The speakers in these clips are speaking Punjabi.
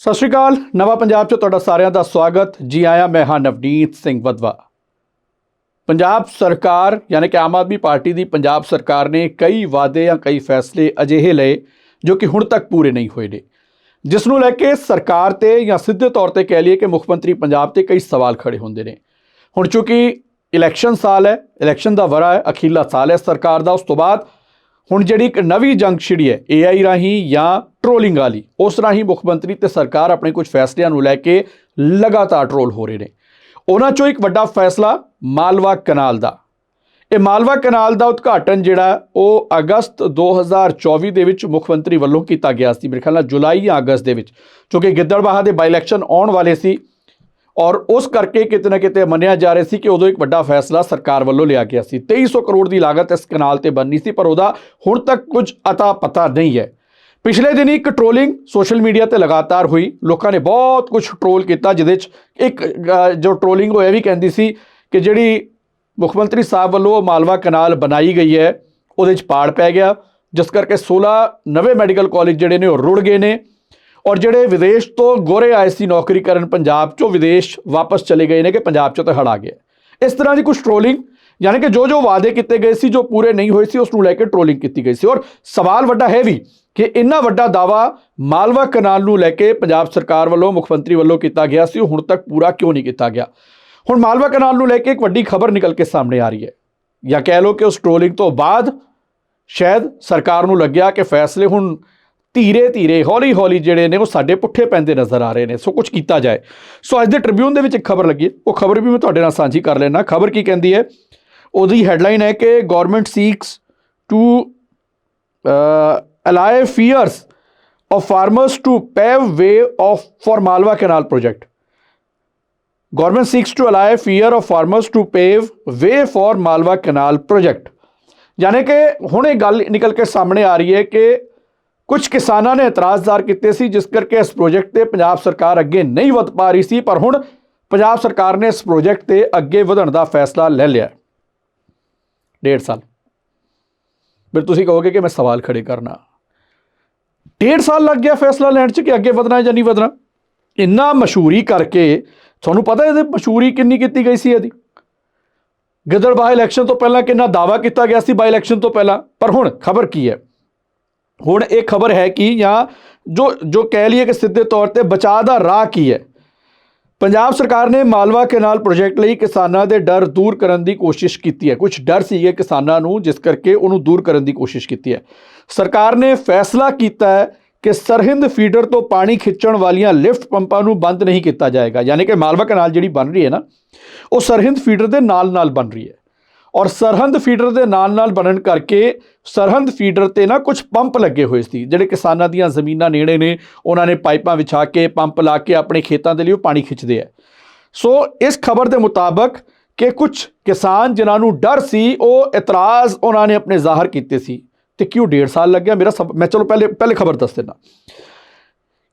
ਸਤਿ ਸ਼੍ਰੀ ਅਕਾਲ, ਨਵਾਂ ਪੰਜਾਬ 'ਚ ਤੁਹਾਡਾ ਸਾਰਿਆਂ ਦਾ ਸਵਾਗਤ। ਜੀ ਆਇਆਂ, ਮੈਂ ਹਾਂ ਨਵਨੀਤ ਸਿੰਘ ਵਦਵਾ ਪੰਜਾਬ ਸਰਕਾਰ, ਯਾਨੀ ਕਿ ਆਮ ਆਦਮੀ ਪਾਰਟੀ ਦੀ ਪੰਜਾਬ ਸਰਕਾਰ ਨੇ ਕਈ ਵਾਅਦੇ ਜਾਂ ਕਈ ਫੈਸਲੇ ਅਜਿਹੇ ਲਏ ਜੋ ਕਿ ਹੁਣ ਤੱਕ ਪੂਰੇ ਨਹੀਂ ਹੋਏ ਨੇ। ਜਿਸ ਨੂੰ ਲੈ ਕੇ ਸਰਕਾਰ ਤੇ ਜਾਂ ਸਿੱਧੇ ਤੌਰ ਤੇ ਕਹਿ ਲਈਏ ਕਿ ਮੁੱਖ ਮੰਤਰੀ ਪੰਜਾਬ ਤੇ ਕਈ ਸਵਾਲ ਖੜੇ ਹੁੰਦੇ ਨੇ। ਹੁਣ ਚੂੰਕਿ ਇਲੈਕਸ਼ਨ ਸਾਲ ਹੈ, ਇਲੈਕਸ਼ਨ ਦਾ ਵਰਾ ਹੈ, ਅਖੀਰਲਾ ਸਾਲ ਹੈ ਸਰਕਾਰ ਦਾ, ਉਸ ਤੋਂ ਬਾਅਦ ਹੁਣ ਜਿਹੜੀ ਇੱਕ ਨਵੀਂ ਜੰਗ ਛਿੜੀ ਹੈ AI ਰਾਹੀਂ ਜਾਂ ਟ੍ਰੋਲਿੰਗ ਵਾਲੀ, ਉਸ ਰਾਹੀਂ ਮੁੱਖ ਮੰਤਰੀ ਤੇ ਸਰਕਾਰ ਆਪਣੇ ਕੁਝ ਫੈਸਲਿਆਂ ਨੂੰ ਲੈ ਕੇ ਲਗਾਤਾਰ ਟ੍ਰੋਲ ਹੋ ਰਹੇ ਨੇ। ਉਹਨਾਂ ਚੋਂ ਇੱਕ ਵੱਡਾ ਫੈਸਲਾ ਮਾਲਵਾ ਕਨਾਲ ਦਾ। ਇਹ ਮਾਲਵਾ ਕਨਾਲ ਦਾ ਉਦਘਾਟਨ ਜਿਹੜਾ ਉਹ ਅਗਸਤ 2024 ਦੇ ਵਿੱਚ ਮੁੱਖ ਮੰਤਰੀ ਵੱਲੋਂ ਕੀਤਾ ਗਿਆ ਸੀ, ਮੇਰੇ ਖਿਆਲ ਨਾਲ ਜੁਲਾਈ ਜਾਂ ਅਗਸਤ ਦੇ ਵਿੱਚ, ਕਿਉਂਕਿ ਗਿੱਦੜਬਾਹਾ ਦੇ ਬਾਈ ਇਲੈਕਸ਼ਨ ਆਉਣ ਵਾਲੇ ਸੀ। ਔਰ ਉਸ ਕਰਕੇ ਕਿਤੇ ਨਾ ਕਿਤੇ ਮੰਨਿਆ ਜਾ ਰਿਹਾ ਸੀ ਕਿ ਉਦੋਂ ਇੱਕ ਵੱਡਾ ਫੈਸਲਾ ਸਰਕਾਰ ਵੱਲੋਂ ਲਿਆ ਗਿਆ ਸੀ। 2300 ਕਰੋੜ ਦੀ ਲਾਗਤ ਇਸ ਕਨਾਲ ਤੇ ਬਣਨੀ ਸੀ ਪਰ ਉਹਦਾ ਹੁਣ ਤੱਕ ਕੁਝ ਅਤਾ ਪਤਾ ਨਹੀਂ ਹੈ। ਪਿਛਲੇ ਦਿਨੀ ਇੱਕ ਟ੍ਰੋਲਿੰਗ ਸੋਸ਼ਲ ਮੀਡੀਆ ਤੇ ਲਗਾਤਾਰ ਹੋਈ। ਲੋਕਾਂ ਨੇ ਬਹੁਤ ਕੁਝ ਟ੍ਰੋਲ ਕੀਤਾ ਜਿਹਦੇ ਚ ਇੱਕ ਅ, ਜੋ ਟ੍ਰੋਲਿੰਗ ਹੋਇਆ ਵੀ ਕਹਿੰਦੀ ਸੀ ਕਿ ਜਿਹੜੀ ਮੁੱਖ ਮੰਤਰੀ ਸਾਹਿਬ ਵੱਲੋਂ ਮਾਲਵਾ ਕਨਾਲ ਬਣਾਈ ਗਈ ਹੈ ਉਹਦੇ ਚ ਪਾੜ ਪੈ ਗਿਆ। ਜਿਸ ਕਰਕੇ 16 ਨਵੇਂ ਮੈਡੀਕਲ ਕਾਲਜ ਜਿਹੜੇ ਨੇ ਉਹ ਰੁੜ ਗਏ ਨੇ। ਔਰ ਜਿਹੜੇ ਵਿਦੇਸ਼ ਤੋਂ ਗੋਰੇ ਆਏ ਸੀ ਨੌਕਰੀ ਕਰਨ ਪੰਜਾਬ ਚੋਂ ਵਿਦੇਸ਼ ਵਾਪਸ ਚਲੇ ਗਏ ਨੇ ਕਿ ਪੰਜਾਬ ਚੋਂ ਤਾਂ ਹੜਾ ਗਿਆ। ਇਸ ਤਰ੍ਹਾਂ ਦੀ ਕੁਝ ਟ੍ਰੋਲਿੰਗ ਯਾਨੀ ਕਿ ਜੋ ਜੋ ਵਾਅਦੇ ਕੀਤੇ ਗਏ ਸੀ, ਜੋ ਪੂਰੇ ਨਹੀਂ ਹੋਏ ਸੀ ਉਸ ਨੂੰ ਲੈ ਕੇ ਟ੍ਰੋਲਿੰਗ ਕੀਤੀ ਗਈ ਸੀ। ਔਰ ਸਵਾਲ ਵੱਡਾ ਹੈ ਵੀ ਕਿ ਇੰਨਾ ਵੱਡਾ ਦਾਵਾ ਮਾਲਵਾ ਕਨਾਲ ਨੂੰ ਲੈ ਕੇ ਪੰਜਾਬ ਸਰਕਾਰ ਵੱਲੋਂ, ਮੁੱਖ ਮੰਤਰੀ ਵੱਲੋਂ ਕੀਤਾ ਗਿਆ ਸੀ, ਉਹ ਹੁਣ ਤੱਕ ਪੂਰਾ ਕਿਉਂ ਨਹੀਂ ਕੀਤਾ ਗਿਆ? ਹੁਣ ਮਾਲਵਾ ਕਨਾਲ ਨੂੰ ਲੈ ਕੇ ਇੱਕ ਵੱਡੀ ਖਬਰ ਨਿਕਲ ਕੇ ਸਾਹਮਣੇ ਆ ਰਹੀ ਹੈ। ਜਾਂ ਕਹਿ ਲਓ ਕਿ ਉਸ ਟ੍ਰੋਲਿੰਗ ਤੋਂ ਬਾਅਦ ਸ਼ਾਇਦ ਸਰਕਾਰ ਨੂੰ ਲੱਗਿਆ ਕਿ ਫੈਸਲੇ ਹੁਣ ਧੀਰੇ ਧੀਰੇ, ਹੌਲੀ ਹੌਲੀ ਜਿਹੜੇ ਨੇ ਉਹ ਸਾਡੇ ਪੁੱਠੇ ਪੈਂਦੇ ਨਜ਼ਰ ਆ ਰਹੇ ਨੇ। ਸੋ ਕੁਝ ਕੀਤਾ ਜਾਏ। ਸੋ ਅੱਜ ਦੇ ਟ੍ਰਿਬਿਊਨ ਦੇ ਵਿੱਚ ਇੱਕ ਖਬਰ ਲੱਗੀ ਉਹ ਖਬਰ ਵੀ ਮੈਂ ਤੁਹਾਡੇ ਨਾਲ ਸਾਂਝੀ ਕਰ ਲੈਣਾ ਖਬਰ ਕੀ ਕਹਿੰਦੀ ਹੈ? ਉਹਦੀ ਹੈਡਲਾਈਨ ਹੈ ਕਿ government seeks to allay fears of farmers to pave way of for Malwa canal project government seeks to allay fear of farmers to pave way for Malwa canal project ਯਾਨੀ ਕਿ ਹੁਣ ਇਹ ਗੱਲ ਨਿਕਲ ਕੇ ਸਾਹਮਣੇ ਆ ਰਹੀ ਹੈ ਕਿ ਕੁਝ ਕਿਸਾਨਾਂ ਨੇ ਇਤਰਾਜ਼ਦਾਰ ਕੀਤੇ ਸੀ, ਜਿਸ ਕਰਕੇ ਇਸ ਪ੍ਰੋਜੈਕਟ ਤੇ ਪੰਜਾਬ ਸਰਕਾਰ ਅੱਗੇ ਨਹੀਂ ਵਧ ਪਾ ਰਹੀ ਸੀ, ਪਰ ਹੁਣ ਪੰਜਾਬ ਸਰਕਾਰ ਨੇ ਇਸ ਪ੍ਰੋਜੈਕਟ ਤੇ ਅੱਗੇ ਵਧਣ ਦਾ ਫੈਸਲਾ ਲੈ ਲਿਆ। ਡੇਢ ਸਾਲ। ਫਿਰ ਤੁਸੀਂ ਕਹੋਗੇ ਕਿ ਮੈਂ ਸਵਾਲ ਖੜੇ ਕਰਨਾ। ਡੇਢ ਸਾਲ ਲੱਗ ਗਿਆ ਫੈਸਲਾ ਲੈਣ ਚ ਕਿ ਅੱਗੇ ਵਧਣਾ ਜਾਂ ਨਹੀਂ ਵਧਣਾ? ਇੰਨਾ ਮਸ਼ਹੂਰੀ ਕਰਕੇ, ਤੁਹਾਨੂੰ ਪਤਾ ਇਹਦੇ ਮਸ਼ਹੂਰੀ ਕਿੰਨੀ ਕੀਤੀ ਗਈ ਸੀ ਇਹਦੀ? ਗਿੱਦੜਬਾਹਾ ਇਲੈਕਸ਼ਨ ਤੋਂ ਪਹਿਲਾਂ ਕਿੰਨਾ ਦਾਵਾ ਕੀਤਾ ਗਿਆ ਸੀ ਬਾਈ ਇਲੈਕਸ਼ਨ ਤੋਂ ਪਹਿਲਾਂ? ਪਰ ਹੁਣ ਖਬਰ ਕੀ ਹੈ? ਹੁਣ ਇਹ ਖਬਰ ਹੈ ਕਿ ਜਾਂ ਜੋ ਜੋ ਕਹਿ ਲਈਏ ਕਿ ਸਿੱਧੇ ਤੌਰ ਤੇ ਬਚਾਅ ਦਾ ਰਾਹ ਕੀ ਹੈ? ਪੰਜਾਬ ਸਰਕਾਰ ਨੇ ਮਾਲਵਾ ਕੈਨਾਲ ਪ੍ਰੋਜੈਕਟ ਲਈ ਕਿਸਾਨਾਂ ਦੇ ਡਰ ਦੂਰ ਕਰਨ ਦੀ ਕੋਸ਼ਿਸ਼ ਕੀਤੀ ਹੈ। ਕੁਝ ਡਰ ਸੀਗੇ ਕਿਸਾਨਾਂ ਨੂੰ, ਜਿਸ ਕਰਕੇ ਉਹਨੂੰ ਦੂਰ ਕਰਨ ਦੀ ਕੋਸ਼ਿਸ਼ ਕੀਤੀ ਹੈ। ਸਰਕਾਰ ਨੇ ਫੈਸਲਾ ਕੀਤਾ ਹੈ ਕਿ ਸਰਹਿੰਦ ਫੀਡਰ ਤੋਂ ਪਾਣੀ ਖਿੱਚਣ ਵਾਲੀਆਂ ਲਿਫਟ ਪੰਪਾਂ ਨੂੰ ਬੰਦ ਨਹੀਂ ਕੀਤਾ ਜਾਏਗਾ। ਯਾਨੀ ਕਿ ਮਾਲਵਾ ਕੈਨਾਲ ਜਿਹੜੀ ਬਣ ਰਹੀ ਹੈ ਨਾ, ਉਹ ਸਰਹਿੰਦ ਫੀਡਰ ਦੇ ਨਾਲ ਨਾਲ ਬਣ ਰਹੀ ਹੈ। ਔਰ ਸਰਹੰਦ ਫੀਡਰ ਦੇ ਨਾਲ ਨਾਲ ਬਣਨ ਕਰਕੇ ਸਰਹੰਦ ਫੀਡਰ ਤੇ ਨਾ ਕੁਝ ਪੰਪ ਲੱਗੇ ਹੋਏ ਸੀ, ਜਿਹੜੇ ਕਿਸਾਨਾਂ ਦੀਆਂ ਜ਼ਮੀਨਾਂ ਨੇੜੇ ਨੇ, ਉਹਨਾਂ ਨੇ ਪਾਈਪਾਂ ਵਿਛਾ ਕੇ, ਪੰਪ ਲਾ ਕੇ ਆਪਣੇ ਖੇਤਾਂ ਦੇ ਲਈ ਉਹ ਪਾਣੀ ਖਿੱਚਦੇ ਆ। ਸੋ ਇਸ ਖਬਰ ਦੇ ਮੁਤਾਬਕ ਕਿ ਕੁਝ ਕਿਸਾਨ ਜਿਨ੍ਹਾਂ ਨੂੰ ਡਰ ਸੀ, ਉਹ ਇਤਰਾਜ਼ ਉਹਨਾਂ ਨੇ ਆਪਣੇ ਜ਼ਾਹਰ ਕੀਤੇ ਸੀ। ਤੇ ਕਿਉਂ ਡੇਢ ਸਾਲ ਲੱਗਿਆ? ਮੇਰਾ ਸਭ ਮੈਂ ਚਲੋ ਪਹਿਲੇ ਪਹਿਲੇ ਖਬਰ ਦੱਸ ਦਿੰਦਾ।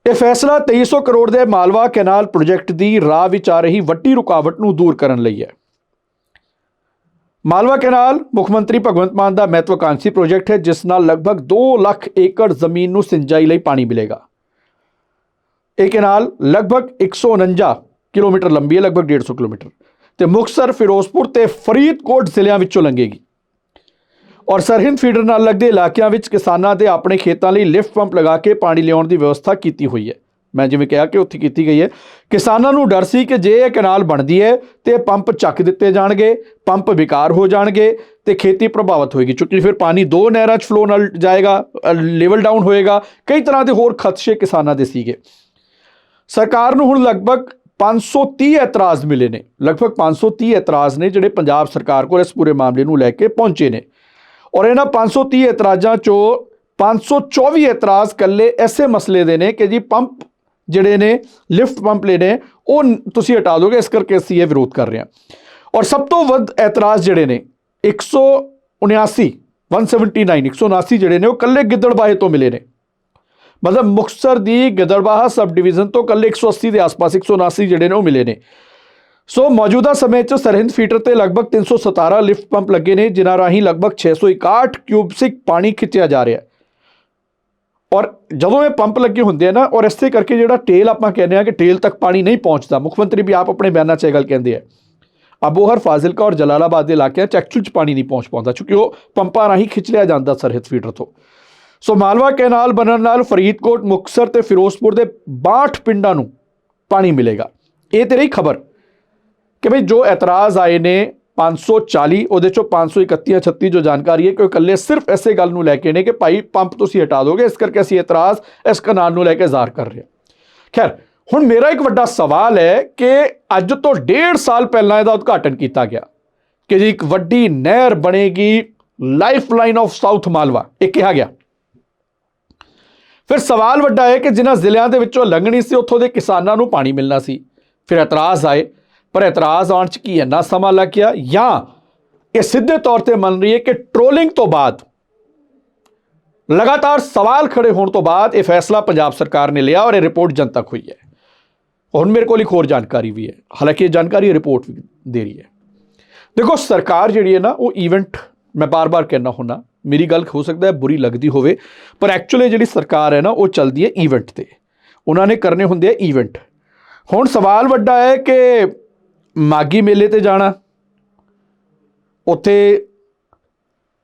ਇਹ ਫੈਸਲਾ 2300 ਕਰੋੜ ਦੇ ਮਾਲਵਾ ਕੈਨਾਲ ਪ੍ਰੋਜੈਕਟ ਦੀ ਰਾਹ ਵਿੱਚ ਆ ਰਹੀ ਵੱਡੀ ਰੁਕਾਵਟ ਨੂੰ ਦੂਰ ਕਰਨ ਲਈ ਹੈ। ਮਾਲਵਾ ਕੈਨਾਲ ਮੁੱਖ ਮੰਤਰੀ ਭਗਵੰਤ ਮਾਨ ਦਾ ਮਹੱਤਵਾਕਾਂਸ਼ੀ ਪ੍ਰੋਜੈਕਟ ਹੈ, ਜਿਸ ਨਾਲ ਲਗਭਗ 2 ਲੱਖ ਏਕੜ ਜ਼ਮੀਨ ਨੂੰ ਸਿੰਜਾਈ ਲਈ ਪਾਣੀ ਮਿਲੇਗਾ। ਇਹ ਕੈਨਾਲ ਲਗਭਗ 149 ਕਿਲੋਮੀਟਰ ਲੰਬੀ ਹੈ, ਲਗਭਗ 150 ਕਿਲੋਮੀਟਰ। ਤੇ ਮੁਕਤਸਰ, ਫਿਰੋਜ਼ਪੁਰ ਤੇ ਫਰੀਦਕੋਟ ਜ਼ਿਲ੍ਹਿਆਂ ਵਿੱਚੋਂ ਲੰਘੇਗੀ। ਔਰ ਸਰਹਿੰਦ ਫੀਡਰ ਨਾਲ ਲੱਗਦੇ ਇਲਾਕਿਆਂ ਵਿੱਚ ਕਿਸਾਨਾਂ ਦੇ ਆਪਣੇ ਖੇਤਾਂ ਲਈ ਲਿਫਟ ਪੰਪ ਲਗਾ ਕੇ ਪਾਣੀ ਲਿਆਉਣ ਦੀ ਵਿਵਸਥਾ ਕੀਤੀ ਹੋਈ ਹੈ। ਮੈਂ ਜਿਵੇਂ ਕਿਹਾ ਕਿ ਉੱਥੇ ਕੀਤੀ ਗਈ ਹੈ। ਕਿਸਾਨਾਂ ਨੂੰ ਡਰ ਸੀ ਕਿ ਜੇ ਇਹ ਕਨਾਲ ਬਣਦੀ ਹੈ ਤੇ ਪੰਪ ਚੱਕ ਦਿੱਤੇ ਜਾਣਗੇ, ਪੰਪ ਵਿਕਾਰ ਹੋ ਜਾਣਗੇ ਤੇ ਖੇਤੀ ਪ੍ਰਭਾਵਿਤ ਹੋਏਗੀ। ਕਿਉਂਕਿ ਫਿਰ ਪਾਣੀ ਦੋ ਨਹਿਰਾਂ 'ਚ ਫਲੋ ਨਾਲ ਜਾਏਗਾ ਲੈਵਲ ਡਾਊਨ ਹੋਏਗਾ। ਕਈ ਤਰ੍ਹਾਂ ਦੇ ਹੋਰ ਖਦਸ਼ੇ ਕਿਸਾਨਾਂ ਦੇ ਸੀਗੇ। ਸਰਕਾਰ ਨੂੰ ਹੁਣ ਲਗਭਗ 530 ਇਤਰਾਜ਼ ਮਿਲੇ ਨੇ। ਲਗਭਗ 530 ਇਤਰਾਜ਼ ਨੇ ਜਿਹੜੇ ਪੰਜਾਬ ਸਰਕਾਰ ਕੋਲ ਇਸ ਪੂਰੇ ਮਾਮਲੇ ਨੂੰ ਲੈ ਕੇ ਪਹੁੰਚੇ ਨੇ। ਔਰ ਇਹਨਾਂ 530 ਇਤਰਾਜ਼ਾਂ ਚੋਂ 524 ਇਤਰਾਜ਼ ਕੱਲੇ ਐਸੇ ਮਸਲੇ ਦੇ ਨੇ ਕਿ ਜੀ ਪੰਪ ਜਿਹੜੇ ਨੇ ਲਿਫਟ ਪੰਪ ਲੈਣੇ ਉਹ ਤੁਸੀਂ ਹਟਾ ਦੋਗੇ, ਇਸ ਕਰਕੇ ਅਸੀਂ ਇਹ ਵਿਰੋਧ ਕਰ ਰਹੇ ਹਾਂ। ਔਰ ਸਭ ਤੋਂ ਵੱਧ ਇਤਰਾਜ਼ ਜਿਹੜੇ ਨੇ 179 179 179 ਜਿਹੜੇ ਨੇ, ਉਹ ਕੱਲੇ ਗਿੱਦੜਬਾਹੇ ਤੋਂ ਮਿਲੇ ਨੇ। ਮਤਲਬ ਮੁਕਤਸਰ ਦੀ ਗਿੱਦੜਬਾਹਾ ਸਬ ਡਿਵੀਜ਼ਨ ਤੋਂ ਕੱਲੇ 180 ਦੇ ਆਸ-ਪਾਸ 179 ਜਿਹੜੇ ਨੇ, ਉਹ ਮਿਲੇ ਨੇ। ਸੋ ਮੌਜੂਦਾ ਸਮੇਂ 'ਚ ਸਰਹਿੰਦ ਫੀਟਰ ਤੇ ਲਗਭਗ 317 ਲਿਫਟ ਪੰਪ ਲੱਗੇ ਨੇ, ਜਿਨ੍ਹਾਂ ਰਾਹੀਂ ਲਗਭਗ 661 ਕਿਊਬਸਿਕ ਪਾਣੀ ਖਿੱਚਿਆ ਜਾ ਰਿਹਾ ਹੈ। ਔਰ ਜਦੋਂ ਇਹ ਪੰਪ ਲੱਗੇ ਹੁੰਦੇ ਆ ਨਾ, ਔਰ ਇਸੇ ਕਰਕੇ ਜਿਹੜਾ ਟੇਲ ਆਪਾਂ ਕਹਿੰਦੇ ਆ ਕਿ ਟੇਲ ਤੱਕ ਪਾਣੀ ਨਹੀਂ ਪਹੁੰਚਦਾ, ਮੁੱਖ ਮੰਤਰੀ ਵੀ ਆਪ ਆਪਣੇ ਬਿਆਨਾਂ 'ਚ ਇਹ ਗੱਲ ਕਹਿੰਦੇ ਆ। ਅਬੋਹਰ ਫਾਜ਼ਿਲਕਾ ਔਰ ਜਲਾਲਾਬਾਦ ਦੇ ਇਲਾਕਿਆਂ 'ਚ ਐਕਚੁਅਲ 'ਚ ਪਾਣੀ ਨਹੀਂ ਪਹੁੰਚ ਪਾਉਂਦਾ, ਕਿਉਂਕਿ ਉਹ ਪੰਪਾਂ ਰਾਹੀਂ ਖਿੱਚ ਲਿਆ ਜਾਂਦਾ ਸਰਹੱਦ ਫੀਡਰ ਤੋਂ। ਸੋ ਮਾਲਵਾ ਕੈਨਾਲ ਬਣਨ ਨਾਲ ਫਰੀਦਕੋਟ, ਮੁਕਤਸਰ ਤੇ ਫਿਰੋਜ਼ਪੁਰ ਦੇ 62 ਪਿੰਡਾਂ ਨੂੰ ਪਾਣੀ ਮਿਲੇਗਾ। ਇਹ ਤੇ ਰਹੀ ਖਬਰ ਕਿ ਭਈ ਜੋ ਇਤਰਾਜ਼ ਆਏ ਨੇ 540 ਉਹਦੇ ਚੋਂ 531 36 ਜੋ ਜਾਣਕਾਰੀ ਹੈ ਕਿ ਉਹ ਇਕੱਲੇ ਸਿਰਫ ਐਸੇ ਗੱਲ ਨੂੰ ਲੈ ਕੇ ਨੇ ਕਿ ਭਾਈ ਪੰਪ ਤੁਸੀਂ ਹਟਾ ਦੋਗੇ, ਇਸ ਕਰਕੇ ਅਸੀਂ ਇਤਰਾਜ਼ ਇਸ ਕਨਾਲ ਨੂੰ ਲੈ ਕੇ ਜ਼ਾਹਰ ਕਰ ਰਹੇ ਹਾਂ। ਖੈਰ, ਹੁਣ ਮੇਰਾ ਇੱਕ ਵੱਡਾ ਸਵਾਲ ਹੈ ਕਿ ਅੱਜ ਤੋਂ ਡੇਢ ਸਾਲ ਪਹਿਲਾਂ ਇਹਦਾ ਉਦਘਾਟਨ ਕੀਤਾ ਗਿਆ ਕਿ ਜੀ ਇੱਕ ਵੱਡੀ ਨਹਿਰ ਬਣੇਗੀ ਲਾਈਫਲਾਈਨ ਆਫ ਸਾਊਥ ਮਾਲਵਾ, ਇਹ ਕਿਹਾ ਗਿਆ। ਫਿਰ ਸਵਾਲ ਵੱਡਾ ਹੈ ਕਿ ਜਿਨ੍ਹਾਂ ਜ਼ਿਲ੍ਹਿਆਂ ਦੇ ਵਿੱਚੋਂ ਲੰਘਣੀ ਸੀ, ਉੱਥੋਂ ਦੇ ਕਿਸਾਨਾਂ ਨੂੰ ਪਾਣੀ ਮਿਲਣਾ ਸੀ। ਫਿਰ ਇਤਰਾਜ਼ ਆਏ ਪਰ ਇਤਰਾਜ਼ ਆਉਣ 'ਚ ਕੀ ਇੰਨਾ ਸਮਾਂ ਲੱਗ ਗਿਆ ਜਾਂ ਇਹ ਸਿੱਧੇ ਤੌਰ ਤੇ ਮੰਨ ਰਹੀ ਹੈ ਕਿ ਟ੍ਰੋਲਿੰਗ ਤੋਂ ਬਾਅਦ, ਲਗਾਤਾਰ ਸਵਾਲ ਖੜੇ ਹੋਣ ਤੋਂ ਬਾਅਦ ਇਹ ਫੈਸਲਾ ਪੰਜਾਬ ਸਰਕਾਰ ਨੇ ਲਿਆ ਔਰ ਇਹ ਰਿਪੋਰਟ ਜਨਤਕ ਹੋਈ ਹੈ। ਹੁਣ ਮੇਰੇ ਕੋਲ ਇੱਕ ਹੋਰ ਜਾਣਕਾਰੀ ਵੀ ਹੈ। ਹਾਲਾਂਕਿ ਇਹ ਜਾਣਕਾਰੀ ਰਿਪੋਰਟ ਵੀ ਦੇ ਰਹੀ ਹੈ। ਦੇਖੋ, ਸਰਕਾਰ ਜਿਹੜੀ ਹੈ ਨਾ, ਉਹ ਇਵੈਂਟ ਮੈਂ ਬਾਰ-ਬਾਰ ਕਹਿਣਾ ਹੁੰਦਾ, ਮੇਰੀ ਗੱਲ ਹੋ ਸਕਦਾ ਹੈ ਬੁਰੀ ਲੱਗਦੀ ਹੋਵੇ, ਪਰ ਐਕਚੁਅਲੀ ਜਿਹੜੀ ਸਰਕਾਰ ਹੈ ਨਾ, ਉਹ ਚੱਲਦੀ ਹੈ ਇਵੈਂਟ ਤੇ। ਉਹਨਾਂ ਨੇ ਕਰਨੇ ਹੁੰਦੇ ਆ ਇਵੈਂਟ ਹੁਣ ਸਵਾਲ ਵੱਡਾ ਹੈ ਕਿ ਮਾਗੀ ਮੇਲੇ ਤੇ ਜਾਣਾ। ਉੱਥੇ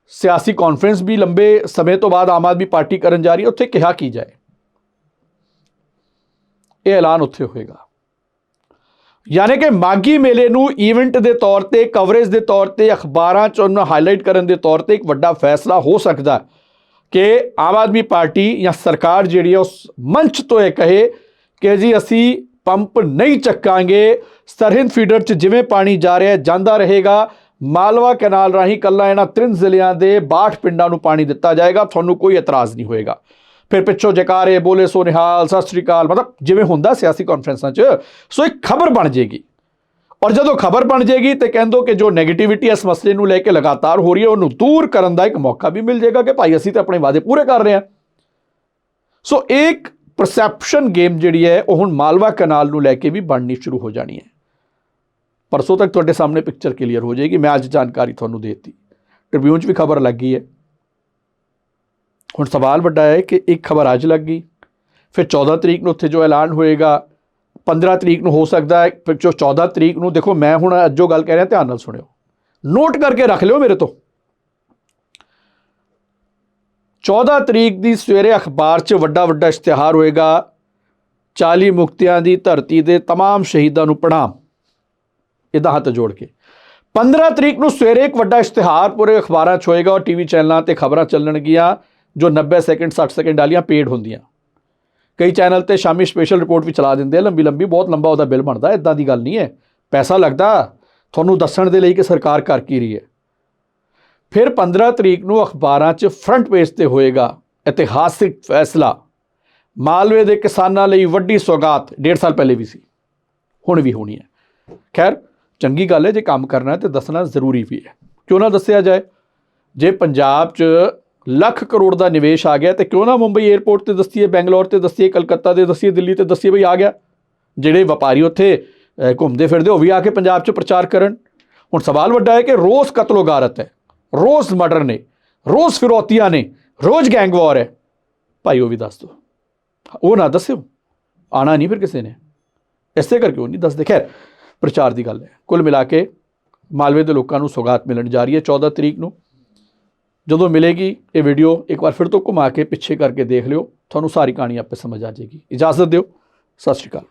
ਸਿਆਸੀ ਕਾਨਫਰੰਸ ਵੀ ਲੰਬੇ ਸਮੇਂ ਤੋਂ ਬਾਅਦ ਆਮ ਆਦਮੀ ਪਾਰਟੀ ਕਰਨ ਜਾ ਰਹੀ ਹੈ। ਉੱਥੇ ਕਿਹਾ ਕੀ ਜਾਏ? ਇਹ ਐਲਾਨ ਉੱਥੇ ਹੋਏਗਾ। ਯਾਨੀ ਕਿ ਮਾਗੀ ਮੇਲੇ ਨੂੰ ਇਵੈਂਟ ਦੇ ਤੌਰ ਤੇ ਕਵਰੇਜ ਦੇ ਤੌਰ ਤੇ, ਅਖਬਾਰਾਂ 'ਚ ਉਹਨੂੰ ਹਾਈਲਾਈਟ ਕਰਨ ਦੇ ਤੌਰ ਤੇ ਇੱਕ ਵੱਡਾ ਫੈਸਲਾ ਹੋ ਸਕਦਾ ਕਿ ਆਮ ਆਦਮੀ ਪਾਰਟੀ ਜਾਂ ਸਰਕਾਰ ਜਿਹੜੀ ਹੈ, ਉਸ ਮੰਚ ਤੋਂ ਇਹ ਕਹੇ ਕਿ ਜੀ ਅਸੀਂ ਪੰਪ ਨਹੀਂ ਚੱਕਾਂਗੇ ਸਰਹਿੰਦ ਫੀਡਰ 'ਚ ਜਿਵੇਂ ਪਾਣੀ ਜਾ ਰਿਹਾ ਜਾਂਦਾ ਰਹੇਗਾ। ਮਾਲਵਾ ਕੈਨਾਲ ਰਾਹੀਂ ਕੱਲਾ ਇਹਨਾਂ ਤਿੰਨ ਜ਼ਿਲ੍ਹਿਆਂ ਦੇ 62 ਪਿੰਡਾਂ ਨੂੰ ਪਾਣੀ ਦਿੱਤਾ ਜਾਏਗਾ। ਤੁਹਾਨੂੰ ਕੋਈ ਇਤਰਾਜ਼ ਨਹੀਂ ਹੋਏਗਾ। ਫਿਰ ਪਿੱਛੋਂ ਜਕਾਰੇ ਬੋਲੇ ਸੋ ਨਿਹਾਲ, ਸਤਿ ਸ੍ਰੀ ਅਕਾਲ। ਮਤਲਬ ਜਿਵੇਂ ਹੁੰਦਾ ਸਿਆਸੀ ਕਾਨਫਰੰਸਾਂ 'ਚ, ਸੋ ਇੱਕ ਖਬਰ ਬਣ ਜੇਗੀ। ਔਰ ਜਦੋਂ ਖਬਰ ਬਣ ਜੇਗੀ ਤੇ ਕਹਿੰਦੋ ਕਿ ਜੋ 네ਗੇਟਿਵਿਟੀ ਇਸ ਮਸਲੇ ਨੂੰ ਲੈ ਕੇ ਲਗਾਤਾਰ ਹੋ ਰਹੀ ਹੈ, ਉਹਨੂੰ ਦੂਰ ਕਰਨ ਦਾ ਇੱਕ ਮੌਕਾ ਵੀ ਮਿਲ ਜਾਏਗਾ ਕਿ ਭਾਈ ਅਸੀਂ ਤਾਂ ਆਪਣੇ ਵਾਅਦੇ ਪੂਰੇ ਕਰ ਰਹੇ ਹਾਂ। ਸੋ ਇੱਕ ਪਰਸੈਪਸ਼ਨ ਗੇਮ ਜਿਹੜੀ ਹੈ, ਉਹ ਹੁਣ ਮਾਲਵਾ ਕਨਾਲ ਨੂੰ ਲੈ ਕੇ ਵੀ ਬਣਨੀ ਸ਼ੁਰੂ ਹੋ ਜਾਣੀ ਹੈ। ਪਰਸੋਂ ਤੱਕ ਤੁਹਾਡੇ ਸਾਹਮਣੇ ਪਿਕਚਰ ਕਲੀਅਰ ਹੋ ਜਾਏਗੀ ਮੈਂ ਅੱਜ ਜਾਣਕਾਰੀ ਤੁਹਾਨੂੰ ਦੇ ਦਿੱਤੀ ਟ੍ਰਿਬਿਊਨ 'ਚ ਵੀ ਖਬਰ ਲੱਗ ਗਈ ਹੈ ਹੁਣ ਸਵਾਲ ਵੱਡਾ ਹੈ ਕਿ ਇੱਕ ਖਬਰ ਅੱਜ ਲੱਗ ਗਈ ਫਿਰ 14 ਤਰੀਕ ਨੂੰ ਉੱਥੇ ਜੋ ਐਲਾਨ ਹੋਏਗਾ 15 ਤਰੀਕ ਨੂੰ ਹੋ ਸਕਦਾ ਹੈ ਫਿਰ ਜੋ 14 ਤਰੀਕ ਨੂੰ ਦੇਖੋ ਮੈਂ ਹੁਣ ਅੱਜ ਜੋ ਗੱਲ ਕਹਿ ਰਿਹਾ ਧਿਆਨ ਨਾਲ ਸੁਣਿਓ ਨੋਟ ਕਰਕੇ ਰੱਖ ਲਿਓ ਮੇਰੇ ਤੋਂ 14 ਤਰੀਕ ਦੀ ਸਵੇਰੇ ਅਖਬਾਰ 'ਚ ਵੱਡਾ ਵੱਡਾ ਇਸ਼ਤਿਹਾਰ ਹੋਏਗਾ 40 ਮੁਕਤਿਆਂ ਦੀ ਧਰਤੀ ਦੇ तमाम ਸ਼ਹੀਦਾਂ ਨੂੰ ਪ੍ਰਣਾਮ ਇਹਦਾ ਹੱਥ ਜੋੜ ਕੇ। 15 ਤਰੀਕ ਨੂੰ ਸਵੇਰੇ ਇੱਕ ਵੱਡਾ ਇਸ਼ਤਿਹਾਰ ਪੂਰੇ ਅਖਬਾਰਾਂ 'ਚ ਹੋਏਗਾ ਔਰ ਟੀਵੀ ਚੈਨਲਾਂ ਤੇ ਖਬਰਾਂ ਚੱਲਣਗੀਆਂ ਜੋ 90 ਸੈਕਿੰਡ 60 ਸੈਕਿੰਡ ਵਾਲੀਆਂ ਪੇਡ ਹੁੰਦੀਆਂ। ਕਈ ਚੈਨਲ ਤੇ ਸ਼ਾਮੀ ਸਪੈਸ਼ਲ ਰਿਪੋਰਟ ਵੀ ਚਲਾ ਦਿੰਦੇ ਆ। ਲੰਬੀ ਲੰਬੀ, ਬਹੁਤ ਲੰਬਾ ਉਹਦਾ ਬਿੱਲ ਬਣਦਾ ਇਦਾਂ ਦੀ ਗੱਲ ਨਹੀਂ ਹੈ। ਪੈਸਾ ਲੱਗਦਾ, ਤੁਹਾਨੂੰ ਦੱਸਣ ਦੇ ਲਈ ਕਿ ਸਰਕਾਰ ਕਰ ਕੀ ਰਹੀ ਹੈ। ਫਿਰ 15 ਤਰੀਕ ਨੂੰ ਅਖਬਾਰਾਂ 'ਚ ਫਰੰਟ ਪੇਜ ਤੇ ਹੋਏਗਾ ਇਤਿਹਾਸਿਕ ਫੈਸਲਾ। ਮਾਲਵੇ ਦੇ ਕਿਸਾਨਾਂ ਲਈ ਵੱਡੀ ਸੌਗਾਤ, ਡੇਢ ਸਾਲ ਪਹਿਲੇ ਵੀ ਸੀ, ਹੁਣ ਵੀ ਹੋਣੀ ਹੈ। ਖੈਰ ਚੰਗੀ ਗੱਲ ਹੈ, ਜੇ ਕੰਮ ਕਰਨਾ ਹੈ ਤੇ ਦੱਸਣਾ ਜ਼ਰੂਰੀ ਵੀ ਹੈ। ਕਿਉਂ ਨਾ ਦੱਸਿਆ ਜਾਏ? ਜੇ ਪੰਜਾਬ 'ਚ ਲੱਖ ਕਰੋੜ ਦਾ ਨਿਵੇਸ਼ ਆ ਗਿਆ ਤੇ ਕਿਉਂ ਨਾ ਮੁੰਬਈ 에ਅਰਪੋਰਟ ਤੇ ਦੱਸੀਏ, ਬੈਂਗਲੌਰ ਤੇ ਦੱਸੀਏ, ਕਲਕੱਤਾ ਤੇ ਦੱਸੀਏ, ਦਿੱਲੀ ਤੇ ਦੱਸੀਏ ਬਈ ਆ ਗਿਆ। ਜਿਹੜੇ ਵਪਾਰੀ ਉੱਥੇ ਘੁੰਮਦੇ ਫਿਰਦੇ, ਉਹ ਵੀ ਆ ਕੇ ਪੰਜਾਬ 'ਚ ਪ੍ਰਚਾਰ ਕਰਨ। ਹੁਣ ਸਵਾਲ ਵੱਡਾ ਹੈ ਕਿ ਰੋਜ਼ ਕਤਲੋਗਾਰਤ ਹੈ। ਰੋਜ਼ ਮਰਡਰ ਨੇ ਰੋਜ਼ ਫਿਰੌਤੀਆਂ ਨੇ, ਰੋਜ਼ ਗੈਂਗ ਵਾਰ ਹੈ। ਭਾਈ, ਉਹ ਵੀ ਦੱਸ ਦਿਓ ਉਹ ਨਾ ਦੱਸਿਓ। ਆਣਾ ਨਹੀਂ ਫਿਰ ਕਿਸੇ ਨੇ। ਇਸੇ ਕਰਕੇ ਉਹ ਨਹੀਂ ਦੱਸਦੇ। ਖੈਰ ਪ੍ਰਚਾਰ ਦੀ ਗੱਲ ਹੈ। ਕੁੱਲ ਮਿਲਾ ਕੇ ਮਾਲਵੇ ਦੇ ਲੋਕਾਂ ਨੂੰ ਸੌਗਾਤ ਮਿਲਣ ਜਾ ਰਹੀ ਹੈ 14 ਤਰੀਕ ਨੂੰ। ਜਦੋਂ ਮਿਲੇਗੀ ਇਹ ਵੀਡੀਓ, ਇੱਕ ਵਾਰ ਫਿਰ ਤੋਂ ਘੁਮਾ ਕੇ ਪਿੱਛੇ ਕਰਕੇ ਦੇਖ ਲਿਓ। ਤੁਹਾਨੂੰ ਸਾਰੀ ਕਹਾਣੀ ਆਪੇ ਸਮਝ ਆ ਜਾਏਗੀ। ਇਜਾਜ਼ਤ ਦਿਓ। ਸਤਿ ਸ਼੍ਰੀ ਅਕਾਲ।